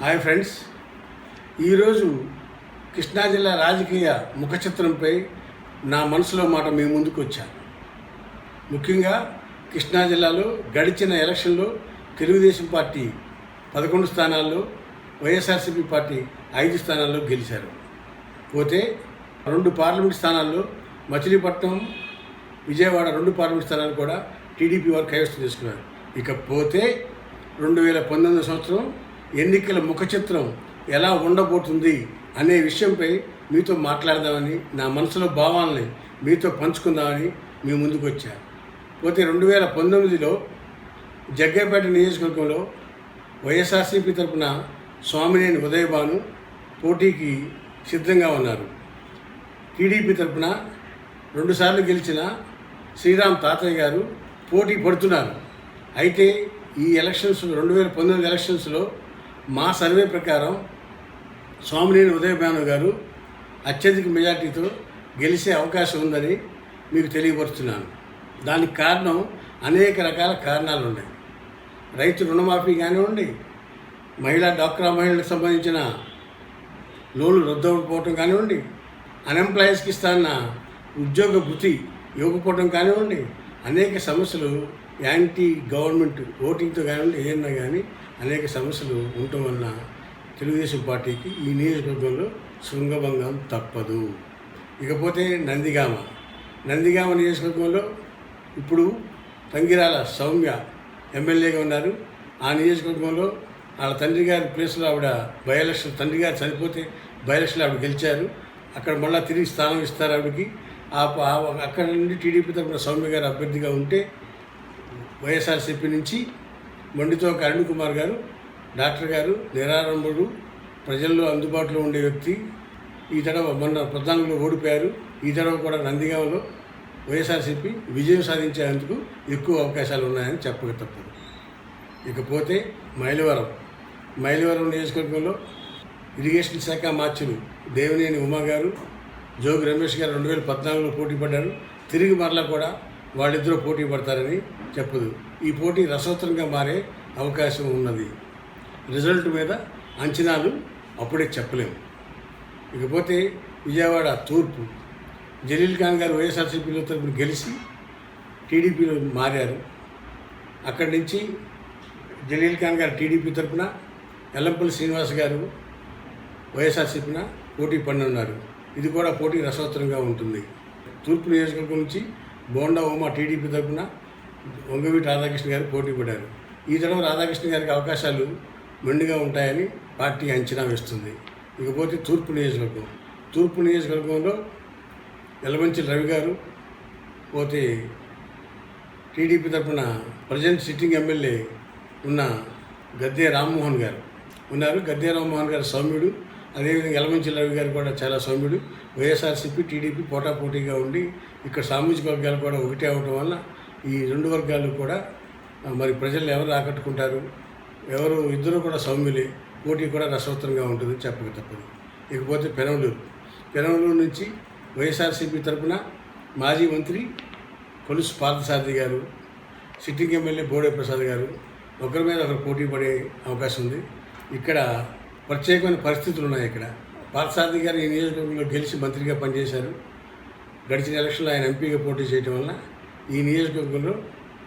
Hi friends. ఈరోజు కృష్ణా జిల్లా రాజకీయ ముఖ చిత్రంపై నా మనసులో మాట మీ ముందుకు వచ్చాను. ముఖ్యంగా కృష్ణా జిల్లాలో గడిచిన ఎలక్షన్లో తెలుగుదేశం పార్టీ పదకొండు స్థానాల్లో వైఎస్ఆర్సీపీ పార్టీ ఐదు స్థానాల్లో గెలిచారు. పోతే రెండు పార్లమెంట్ స్థానాల్లో మచిలీపట్నం విజయవాడ రెండు పార్లమెంట్ స్థానాలు కూడా టీడీపీ వారు కైవసం చేసుకున్నారు. ఇకపోతే రెండు వేల పంతొమ్మిది సంవత్సరం ఎన్నికల ముఖచిత్రం ఎలా ఉండబోతుంది అనే విషయంపై మీతో మాట్లాడదామని నా మనసులో భావాలని మీతో పంచుకుందామని మీ ముందుకు వచ్చాను పోతే రెండు వేల పంతొమ్మిదిలో జగ్గేపేట నియోజకవర్గంలో వైఎస్ఆర్సీపీ తరపున స్వామినేని ఉదయభాను పోటీకి సిద్ధంగా ఉన్నారు. టీడీపీ తరపున రెండుసార్లు గెలిచిన శ్రీరామ్ తాతయ్య గారు పోటీ పడుతున్నారు. అయితే ఈ ఎలక్షన్స్ రెండు వేల పంతొమ్మిది ఎలక్షన్స్లో మా సర్వే ప్రకారం స్వామినేని ఉదయభాను గారు అత్యధిక మెజార్టీతో గెలిచే అవకాశం ఉందని మీకు తెలియపరుస్తున్నాను. దానికి కారణం అనేక రకాల కారణాలు ఉన్నాయి రైతు రుణమాఫీ కానివ్వండి మహిళా డాక్రా మహిళలకు సంబంధించిన లోన్లు రద్దవకపోవటం కానివ్వండి అన్ఎంప్లాయీస్కి ఇస్తాన్న ఉద్యోగ భృతి ఇవ్వకపోవడం కానివ్వండి అనేక సమస్యలు యాంటీ గవర్నమెంట్ ఓటింగ్తో కానివ్వండి ఏదన్నా కానీ అనేక సమస్యలు ఉండటం వలన తెలుగుదేశం పార్టీకి ఈ నియోజకవర్గంలో శృంగభంగం తప్పదు. ఇకపోతే నందిగామ. నందిగామ నియోజకవర్గంలో ఇప్పుడు తంగిరాల సౌమ్య ఎమ్మెల్యేగా ఉన్నారు. ఆ నియోజకవర్గంలో వాళ్ళ తండ్రి గారి ప్లేస్లో ఆవిడ బై తండ్రి గారు చనిపోతే బయలక్షలు ఆవిడ గెలిచారు. అక్కడ మళ్ళీ తిరిగి స్థానం ఇస్తారు ఆవిడకి. ఆ అక్కడ నుండి టీడీపీ తరఫున సౌమ్య గారు అభ్యర్థిగా ఉంటే వైఎస్ఆర్సీపీ నుంచి మొండితో అరుణ్ కుమార్ గారు డాక్టర్ గారు నిరారంభుడు ప్రజల్లో అందుబాటులో ఉండే వ్యక్తి. ఈ తడవ మొన్న ప్రధానంలో ఓడిపోయారు. ఈ తడవ కూడా నందిగామలో వైఎస్ఆర్సీపీ విజయం సాధించేందుకు ఎక్కువ అవకాశాలు ఉన్నాయని చెప్పక తప్పదు. ఇకపోతే మైలవరం. మైలవరం నియోజకవర్గంలో ఇరిగేషన్ శాఖ మార్చులు దేవినేని ఉమా గారు జోగి రమేష్ గారు రెండు వేల పద్నాలుగులో పోటీ పడ్డారు. తిరిగి మరలా కూడా వాళ్ళిద్దరూ పోటీ పడతారని చెప్పదు. ఈ పోటీ రసోత్తరంగా మారే అవకాశం ఉన్నది. రిజల్ట్ మీద అంచనాలు అప్పుడే చెప్పలేము. ఇకపోతే విజయవాడ తూర్పు. జలీల్ ఖాన్ గారు వైఎస్ఆర్సీపీలో తరపున గెలిచి టీడీపీలో మారారు. అక్కడి నుంచి జలీల్ ఖాన్ గారు టీడీపీ తరపున ఎల్లంపల్లి శ్రీనివాస్ గారు వైఎస్ఆర్సీపీన పోటీ పడినున్నారు ఇది కూడా పోటీ రసోత్తరంగా ఉంటుంది. తూర్పు నియోజకవర్గం నుంచి బోండా ఉమా టీడీపీ తరపున వంగవీటి రాధాకృష్ణ గారు పోటీ పడ్డారు. ఈ తరం రాధాకృష్ణ గారికి అవకాశాలు మెండుగా ఉంటాయని పార్టీ అంచనా వేస్తుంది. ఇకపోతే తూర్పు నియోజకవర్గం. తూర్పు నియోజకవర్గంలో ఎలమంచి రవి గారు పోతే టీడీపీ తరఫున ప్రజెంట్ సిట్టింగ్ ఎమ్మెల్యే ఉన్న గద్దే రామ్మోహన్ గారు ఉన్నారు. గద్దే రామ్మోహన్ గారు సౌమ్యుడు. అదేవిధంగా ఎలమంచి రవి గారు కూడా చాలా సౌమ్యుడు. వైఎస్ఆర్సీపీ టీడీపీ పోటాపోటీగా ఉండి ఇక్కడ సామాజిక వర్గాలు కూడా ఒకటే అవడం వల్ల ఈ రెండు వర్గాలు కూడా మరి ప్రజలు ఎవరు ఆకట్టుకుంటారు? ఎవరు ఇద్దరు కూడా సౌమ్యులే పోటీ కూడా రసవత్తరంగా ఉంటుంది చెప్పక తప్పదు. ఇకపోతే పెనవలూరు పెనవలూరు నుంచి వైఎస్ఆర్సీపీ తరపున మాజీ మంత్రి కొలుసు పార్థసారథి గారు సిట్టింగ్ ఎమ్మెల్యే బోడే ప్రసాద్ గారు ఒకరి మీద ఒకరు పోటీ పడే అవకాశం ఉంది. ఇక్కడ ప్రత్యేకమైన పరిస్థితులు ఉన్నాయి ఇక్కడ. పార్థసారథి గారు ఈ నియోజకవర్గంలో గెలిచి మంత్రిగా పనిచేశారు. గడిచిన ఎలక్షన్లో ఆయన ఎంపీగా పోటీ చేయడం వల్ల ఈ నియోజకవర్గంలో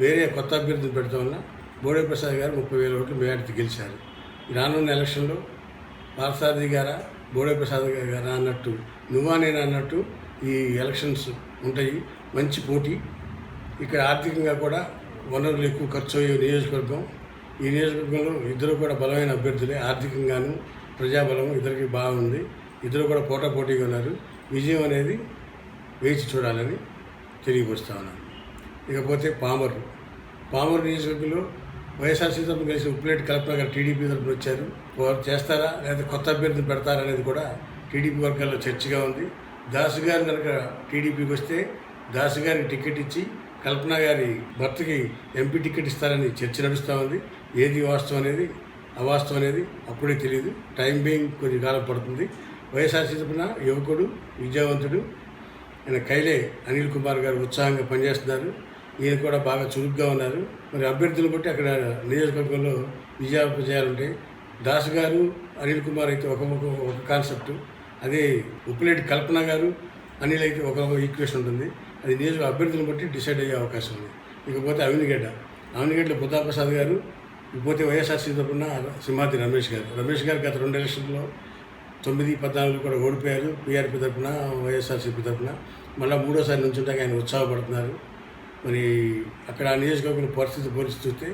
వేరే కొత్త అభ్యర్థిని పెట్టడం వల్ల బోడే ప్రసాద్ గారు ముప్పై వేల ఓట్లు మేయార్టీ గెలిచారు. రానున్న ఎలక్షన్లో పార్థసారథి గారా బోడే ప్రసాద్ గారా అన్నట్టు నువ్వా నేను అన్నట్టు ఈ ఎలక్షన్స్ ఉంటాయి. మంచి పోటీ. ఇక్కడ ఆర్థికంగా కూడా వనరులు ఎక్కువ ఖర్చు అయ్యే నియోజకవర్గం. ఈ నియోజకవర్గంలో ఇద్దరు కూడా బలమైన అభ్యర్థులే. ఆర్థికంగాను ప్రజాబలం ఇద్దరికి బాగుంది. ఇద్దరు కూడా పోటాపోటీగా ఉన్నారు. విజయం అనేది వేచి చూడాలని తెలియపరుస్తా ఉన్నాను. ఇకపోతే పామరు పామరు నియోజకవర్గంలో వైఎస్ఆర్సీ తరపున కలిసి ఉప్లేట్ కలెక్టర్ గారు టీడీపీ తరఫున వచ్చారు. వారు చేస్తారా? లేదా కొత్త అభ్యర్థిని పెడతారా అనేది కూడా టీడీపీ వర్గాల్లో చర్చగా ఉంది. దాసు గారు కనుక టీడీపీకి వస్తే దాసు గారికి టికెట్ ఇచ్చి కల్పన గారి భర్తకి ఎంపీ టికెట్ ఇస్తారని చర్చ నడుస్తూ ఉంది. ఏది వాస్తవం అనేది అవాస్తవం అనేది అప్పుడే తెలియదు టైం బీయింగ్ కొద్ది కాలం పడుతుంది. వైఎస్ఆర్సీ తరఫున యువకుడు విద్యావంతుడు ఆయన కైలే అనిల్ కుమార్ గారు ఉత్సాహంగా పనిచేస్తున్నారు. ఈయన కూడా బాగా చురుగ్గా ఉన్నారు. మరి అభ్యర్థులు బట్టి అక్కడ నియోజకవర్గంలో విజయాపజయాలు ఉంటాయి. దాస్ గారు అనిల్ కుమార్ అయితే ఒక ఒక కాన్సెప్ట్ అదే ఉప్పులేటి కల్పన గారు అనిల్ అయితే ఒక ఈక్వేషన్ ఉంటుంది. అది నియోజక అభ్యర్థులను బట్టి డిసైడ్ అయ్యే అవకాశం ఉంది. ఇకపోతే అవినిగడ్డ. అవినిగడ్డ బుద్ధాప్రసాద్ గారు ఇకపోతే వైఎస్ఆర్సీ తరఫున సింహాద్రి రమేష్ గారు. రమేష్ గారు గత రెండు ఎలక్షన్లో తొమ్మిది పద్నాలుగు కూడా ఓడిపోయారు. పీఆర్పీ తరఫున వైఎస్ఆర్సీపీ తరఫున మళ్ళీ మూడోసారి నుంచి ఉంటాక ఆయన ఉత్సాహపడుతున్నారు. మరి అక్కడ ఆ నియోజకవర్గం పరిస్థితి పోలిసి చూస్తే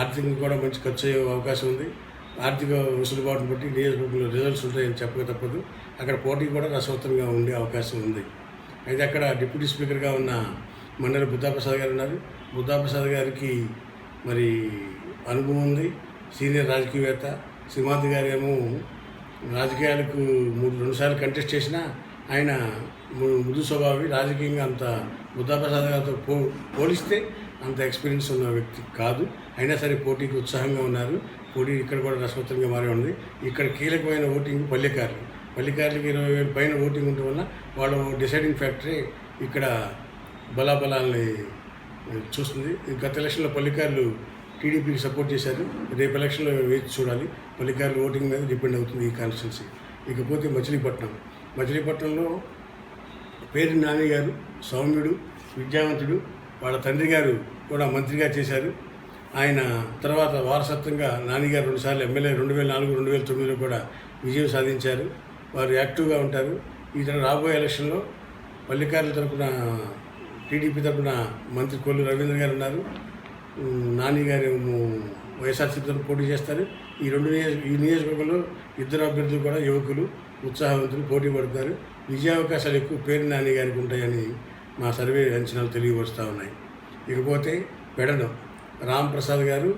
ఆర్థికంగా కూడా మంచి ఖర్చు అయ్యే అవకాశం ఉంది. ఆర్థిక వెసులుబాటును బట్టి నియోజకవర్గంలో రిజల్ట్స్ ఉంటాయని చెప్పక తప్పదు. అక్కడ పోటీ కూడా రసవత్తరంగా ఉండే అవకాశం ఉంది. అయితే అక్కడ డిప్యూటీ స్పీకర్గా ఉన్న మండలి బుద్ధాప్రసాద్ గారు ఉన్నారు. బుద్ధాప్రసాద్ గారికి మరి అనుభవం ఉంది. సీనియర్ రాజకీయవేత్త సింహాద్రి గారు ఏమో రాజకీయాలకు మూడు రెండుసార్లు కంటెస్ట్ చేసినా ఆయన మృదు స్వభావి రాజకీయంగా అంత బుద్ధాప్రసాద్ గారితో పో పోలిస్తే అంత ఎక్స్పీరియన్స్ ఉన్న వ్యక్తి కాదు. అయినా సరే పోటీకి ఉత్సాహంగా ఉన్నారు. పోటీ ఇక్కడ కూడా రసవత్తరంగా మారి ఉంది. ఇక్కడ కీలకమైన ఓటింగ్ పల్లెకారులు. పల్లెకారులకి ఇరవై వేల పైన ఓటింగ్ ఉండటం వల్ల వాళ్ళ డిసైడింగ్ ఫ్యాక్టరీ ఇక్కడ బలాబలాల్ని చూస్తుంది. గత ఎలక్షన్లో పల్లెకారులు టీడీపీకి సపోర్ట్ చేశారు. రేపు ఎలక్షన్లో వేచి చూడాలి. పల్లెకారులు ఓటింగ్ మీద డిపెండ్ అవుతుంది ఈ కాన్స్టిట్యున్సీ. ఇకపోతే మచిలీపట్నం. మచిలీపట్నంలో పేరు నాని గారు సౌమ్యుడు విద్యావంతుడు వాళ్ళ తండ్రి గారు కూడా మంత్రిగా చేశారు. ఆయన తర్వాత వారసత్వంగా నాన్నగారు రెండుసార్లు ఎమ్మెల్యే రెండు వేల నాలుగు రెండు వేల తొమ్మిదిలో కూడా విజయం సాధించారు. వారు యాక్టివ్గా ఉంటారు. ఈ రాబోయే ఎలక్షన్లో పల్లికారుల తరపున టీడీపీ తరపున మంత్రి కొల్లు రవీంద్ర గారు ఉన్నారు. నాని గారు వైఎస్ఆర్సీపీతో పోటీ చేస్తారు. ఈ రెండు నియోజక ఈ నియోజకవర్గంలో ఇద్దరు అభ్యర్థులు కూడా యువకులు ఉత్సాహవంతులు పోటీ పడుతున్నారు. విజయావకాశాలు ఎక్కువ పేరు నాని గారికి ఉంటాయని మా సర్వే అంచనాలు తెలియవస్తూ ఉన్నాయి. ఇకపోతే పెడడం రామ్ ప్రసాద్ గారు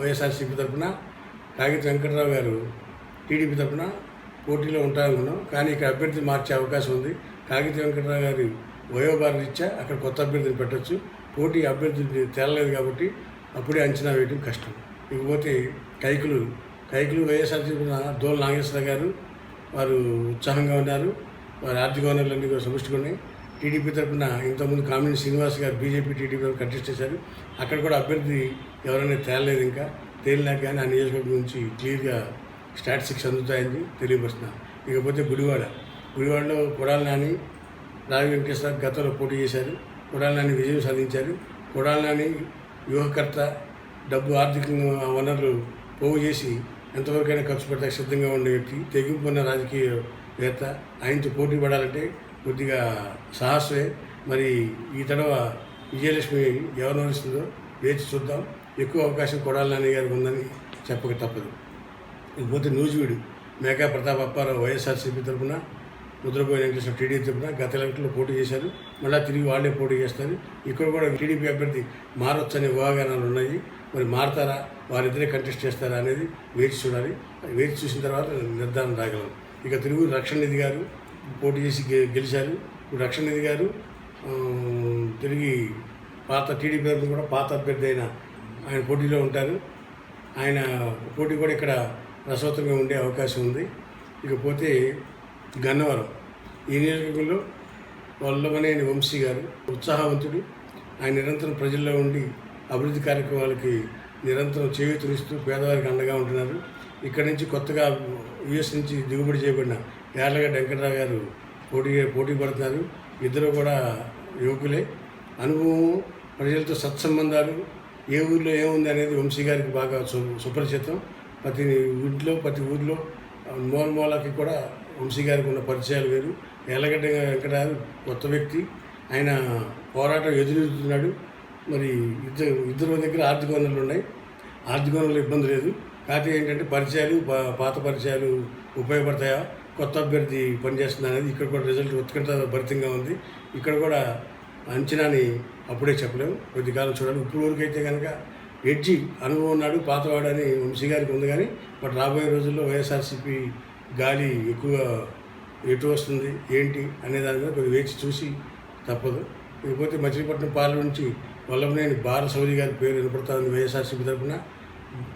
వైఎస్ఆర్సీపీ తరపున కాగిత వెంకటరావు గారు టీడీపీ తరపున పోటీలో ఉంటారనుకున్నాం. కానీ ఇక్కడ అభ్యర్థి మార్చే అవకాశం ఉంది. కాగిత వెంకటరావు గారి వయోభార రీత్యా అక్కడ కొత్త అభ్యర్థిని పెట్టొచ్చు. పోటీ అభ్యర్థి తేలలేదు కాబట్టి అప్పుడే అంచనా వేయడం కష్టం. ఇకపోతే కైకులు కైకులు వైఎస్ఆర్సీపీ తరపున దోల నాగేశ్వర గారు వారు ఉత్సాహంగా ఉన్నారు. వారి ఆర్థిక వనరులన్నీ కూడా సమిష్టికున్నాయి టీడీపీ తరఫున ఇంతకుముందు కామిని శ్రీనివాస్ గారు బీజేపీ టీడీపీ కంటెస్ట్ చేశారు. అక్కడ కూడా అభ్యర్థి ఎవరైనా తేలలేదు ఇంకా. తేలినాక కానీ ఆ నియోజకవర్గం నుంచి క్లియర్గా స్టాటిస్టిక్స్ అందుతాయని తెలియపరుస్తున్నాను ఇకపోతే గుడివాడ గుడివాడలో కొడాల నాని రావి వెంకటేశ్వర గతంలో పోటీ చేశారు. కొడాల నాని విజయం సాధించారు. కొడాల నాని వ్యూహకర్త డబ్బు ఆర్థికంగా వనరులు పోగు చేసి ఎంతవరకైనా ఖర్చు పెట్టడానికి సిద్ధంగా ఉండే వ్యక్తి తెగింపు ఉన్న రాజకీయవేత్త ఆయనతో పోటీ పడాలంటే కొద్దిగా సాహసమే. మరి ఈ తడవ విజయలక్ష్మి ఎవరు వస్తుందో వేచి చూద్దాం. ఎక్కువ అవకాశం కొడాలని నాని గారికి ఉందని చెప్పక తప్పదు. ఇకపోతే నూజివీడు మేకా ప్రతాప్ అప్పారావు వైఎస్ఆర్సీపీ తరఫున ముద్రపోయిన వెంకటేశ్వర టీడీపీ తరఫున గత ఎలక్షన్లో పోటీ చేశారు. మళ్ళీ తిరిగి వాళ్ళే పోటీ చేస్తారు. ఇక్కడ కూడా టీడీపీ అభ్యర్థి మారొచ్చనే ఊహాగానాలు ఉన్నాయి. మరి మారతారా? వారిద్దరే కంటెస్ట్ చేస్తారా అనేది వేచి చూడాలి. వేచి చూసిన తర్వాత నిర్ధారణ రాగలం ఇక తిరుగు రక్షణ నిధి గారు పోటీ చేసి గె- గెలిచారు. ఇప్పుడు రక్షణ నిధి గారు తిరిగి పాత టీడీపీ తరఫున కూడా పాత అభ్యర్థి అయిన ఆయన పోటీలో ఉంటారు. ఆయన పోటీ కూడా ఇక్కడ రసవత్తంగా ఉండే అవకాశం ఉంది. ఇకపోతే గన్నవరం ఈ నియోజకవర్గంలో వల్లభనేని వంశీ గారు ఉత్సాహవంతుడు. ఆయన నిరంతరం ప్రజల్లో ఉండి అభివృద్ధి కార్యక్రమాలకి నిరంతరం చేయూతనిస్తూ పేదవారికి అండగా ఉంటున్నారు. ఇక్కడ నుంచి కొత్తగా యుఎస్ నుంచి దిగుబడి చేయబడిన యార్లగడ్డ వెంకటరావు గారు పోటీ పోటీ పడుతున్నారు. ఇద్దరు కూడా యువకులే. అనుభవం ప్రజలతో సత్సంబంధాలు ఏ ఊర్లో ఏముంది అనేది వంశీ గారికి బాగా సు- సుపరిచితం. ప్రతి ఇంట్లో ప్రతి ఊర్లో మూలమూలకి కూడా వంశీ గారికి ఉన్న పరిచయాలు వేరు. ఎల్లగడ్డ వెంకటరావు కొత్త వ్యక్తి. ఆయన పోరాటం ఎదురుతున్నాడు మరి ఇద్దరు ఇద్దరు దగ్గర ఆర్థిక వనరులు ఉన్నాయి. ఆర్థిక వనరులు ఇబ్బంది లేదు. కాకపోతే ఏంటంటే పరిచయాలు పాత పరిచయాలు ఉపయోగపడతాయా? కొత్త అభ్యర్థి పనిచేస్తుంది అనేది ఇక్కడ కూడా రిజల్ట్ ఉత్కంఠ భరితంగా ఉంది. ఇక్కడ కూడా అంచనాని అప్పుడే చెప్పలేము. కొద్ది కాలం చూడాలి. ఇప్పుడు వరకు అయితే కనుక ఎడ్జి అనుభవం ఉన్నాడు పాతవాడని వంశీ గారికి ఉంది కానీ బట్ రాబోయే రోజుల్లో వైఎస్ఆర్సీపీ గాలి ఎక్కువ ఎటు వస్తుంది ఏంటి అనే దాని మీద కొద్దిగా వేచి చూసి తప్పదు. ఇకపోతే మచిలీపట్నం పార్లమెంట్ నుంచి వల్లభనేని బాలసౌరి గారి పేరు నిలబడతానని వైఎస్ఆర్సీపీ తరఫున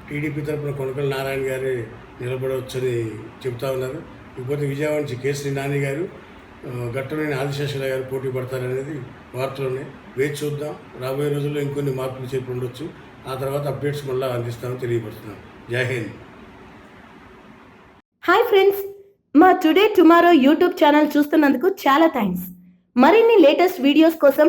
టీడీపీ తరఫున కొనకల నారాయణ గారి నిలబడవచ్చని చెబుతా ఉన్నారు. ఇకపోతే విజయవాడ నుంచి కేసరి నాని గారు ఆ, గట్టమైన గారు పోటీ పడతారనేది వార్తలు ఉన్నాయి వేచి చూద్దాం. రాబోయే రోజుల్లో ఇంకొన్ని మార్పులు చేపి ఉండొచ్చు. ఆ తర్వాత అప్డేట్స్ మళ్ళీ అందిస్తామని తెలియపడుతున్నాం జై హింద్. Hi friends. మా టుడే టుమారో యూట్యూబ్ ఛానల్ చూస్తున్నందుకు చాలా థ్యాంక్స్. మరిన్ని లేటెస్ట్ వీడియోస్ కోసం